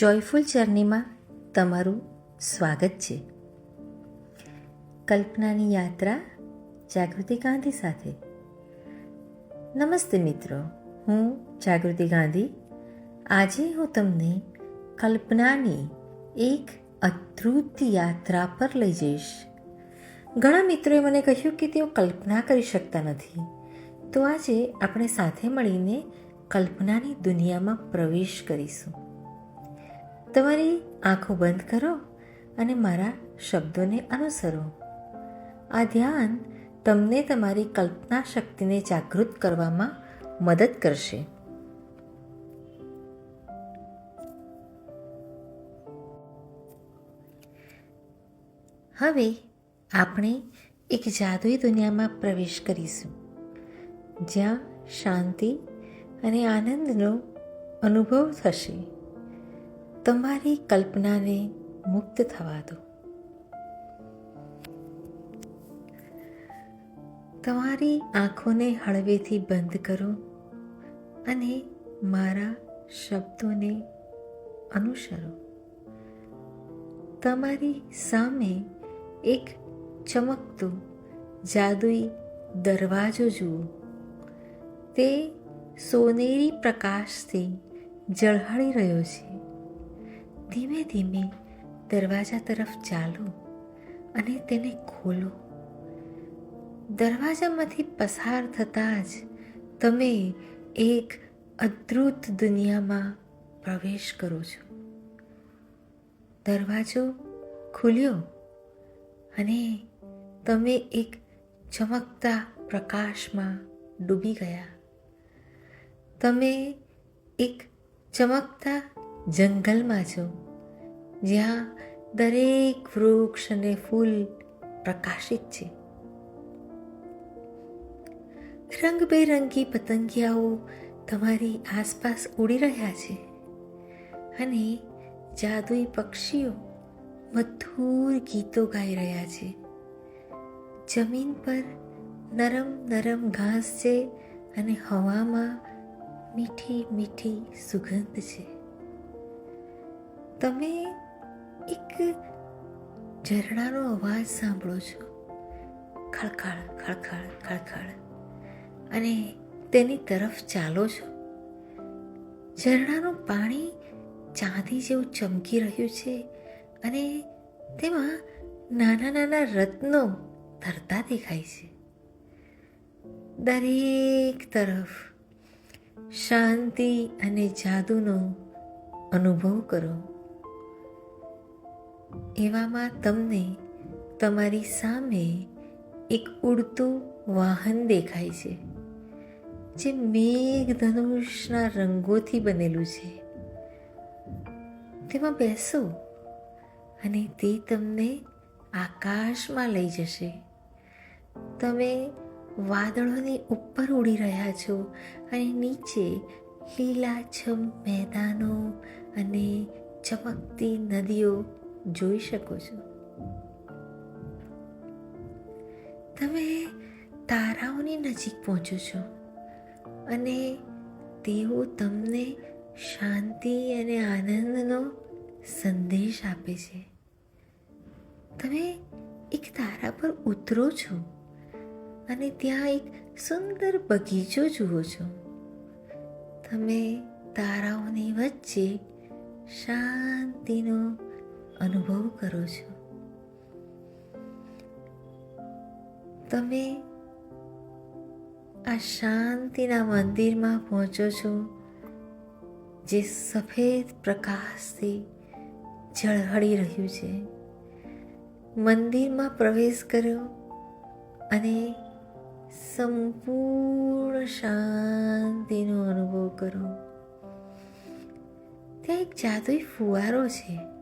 Joyful જર્નીમાં તમારું સ્વાગત છે. કલ્પનાની યાત્રા જાગૃતિ ગાંધી સાથે. નમસ્તે મિત્રો, હું જાગૃતિ ગાંધી. આજે હું તમને કલ્પનાની એક અદ્ભુત યાત્રા પર લઈ જઈશ. ઘણા મિત્રોએ મને કહ્યું કે તેઓ કલ્પના કરી શકતા નથી. તો આજે આપણે સાથે મળીને કલ્પનાની દુનિયામાં પ્રવેશ કરીશું. તમારી આંખો બંધ કરો અને મારા શબ્દોને અનુસરો. આ ધ્યાન તમને તમારી કલ્પના શક્તિને જાગૃત કરવામાં મદદ કરશે. હવે આપણે એક જાદુઈ દુનિયામાં પ્રવેશ કરીશું, જ્યાં શાંતિ અને આનંદનો અનુભવ થશે. તમારી કલ્પનાને મુક્ત થવા દો. તમારી આંખોને હળવેથી બંધ કરો અને મારા શબ્દોને અનુસરો. તમારી સામે એક ચમકતો જાદુઈ દરવાજો જુઓ. તે સોનેરી પ્રકાશથી ઝળહળી રહ્યો છે. ધીમે ધીમે દરવાજા તરફ ચાલો અને તેને ખોલો. દરવાજામાંથી પસાર થતાં જ તમે એક અદ્ભુત દુનિયામાં પ્રવેશ કરો છો. દરવાજો ખુલ્યો અને તમે એક ચમકતા પ્રકાશમાં ડૂબી ગયા. તમે એક ચમકતા જંગલમાં છો, જ્યાં દરેક વૃક્ષ અને ફૂલ પ્રકાશિત છે. રંગબેરંગી પતંગિયાઓ તમારી આસપાસ ઉડી રહ્યા છે અને જાદુઈ પક્ષીઓ મધુર ગીતો ગાઈ રહ્યા છે. જમીન પર નરમ નરમ ઘાસ છે અને હવામાં મીઠી મીઠી સુગંધ છે. તમે એક ઝરણાનો અવાજ સાંભળો છો. ખળખળ ખળખળ ખળખળ. અને તેની તરફ ચાલો છો. ઝરણાનું પાણી ચાંદી જેવું ચમકી રહ્યું છે અને તેમાં નાના નાના રત્નો તરતા દેખાય છે. દરેક તરફ શાંતિ અને જાદુનો અનુભવ કરો. એવામાં તમને તમારી સામે એક ઉડતું વાહન દેખાય છે, જે મેઘધનુષના રંગોથી બનેલું છે. તેમાં બેસો અને તે તમને આકાશમાં લઈ જશે. તમે વાદળોની ઉપર ઉડી રહ્યા છો અને નીચે લીલાછમ મેદાનો અને ચમકતી નદીઓ જોઈ શકો છો. તમે તારાઓની નજીક પહોંચો છો અને તેઓ તમને શાંતિ અને આનંદનો સંદેશ આપે છે. તમે એક તારા પર ઉતરો છો અને ત્યાં એક સુંદર બગીચો જુઓ છો. તમે તારાઓની વચ્ચે શાંતિનો અનુભવ કરો છો? તમે આ શાંતિના મંદિરમાં પહોંચો છો, જે સફેદ પ્રકાશથી ઝળહળી રહ્યું છે. મંદિરમાં પ્રવેશ કર્યો અને સંપૂર્ણ શાંતિનો અનુભવ કરો. ત્યાં એક જાદુઈ ફુવારો છે.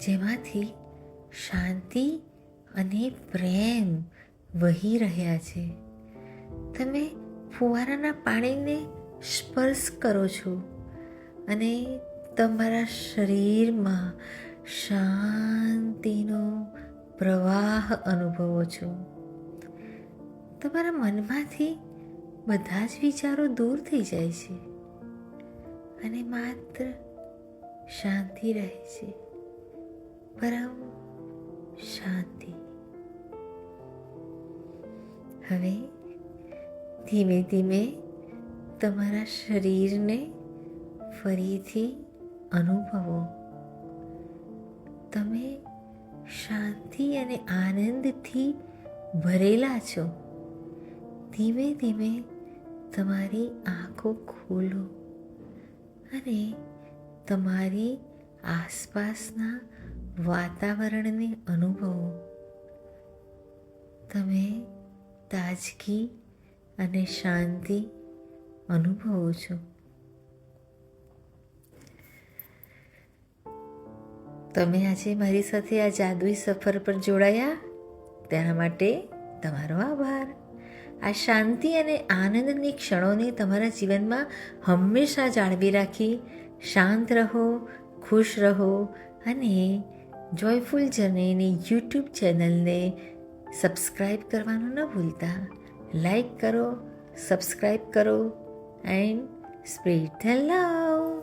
જેમાંથી શાંતિ અને પ્રેમ વહી રહ્યા છે. તમે ફુવારાના પાણીને સ્પર્શ કરો છો અને તમારા શરીરમાં શાંતિનો પ્રવાહ અનુભવો છો. તમારા મનમાંથી બધા જ વિચારો દૂર થઈ જાય છે અને માત્ર શાંતિ રહે છે. પરમ શાંતિ. હવે ધીમે ધીમે તમારા શરીરને ફરીથી અનુભવો. તમે શાંતિ અને આનંદથી ભરેલા છો. ધીમે ધીમે તમારી આંખો ખોલો અને તમારી આસપાસના વાતાવરણને અનુભવો. તમે તાજગી અને શાંતિ અનુભવો છો. તમે આજે મારી સાથે આ જાદુઈ સફર પર જોડાયા? તેના માટે તમારો આભાર. આ શાંતિ અને આનંદની ક્ષણોને તમારા જીવનમાં હંમેશા જાળવી રાખી, શાંત રહો, ખુશ રહો અને જોયફુલ જર્નીની યુટ્યુબ ચેનલને સબસ્ક્રાઈબ કરવાનું ન ભૂલતા. લાઈક કરો સબસ્ક્રાઈબ કરો એન્ડ સ્પ્રેડ ધ લવ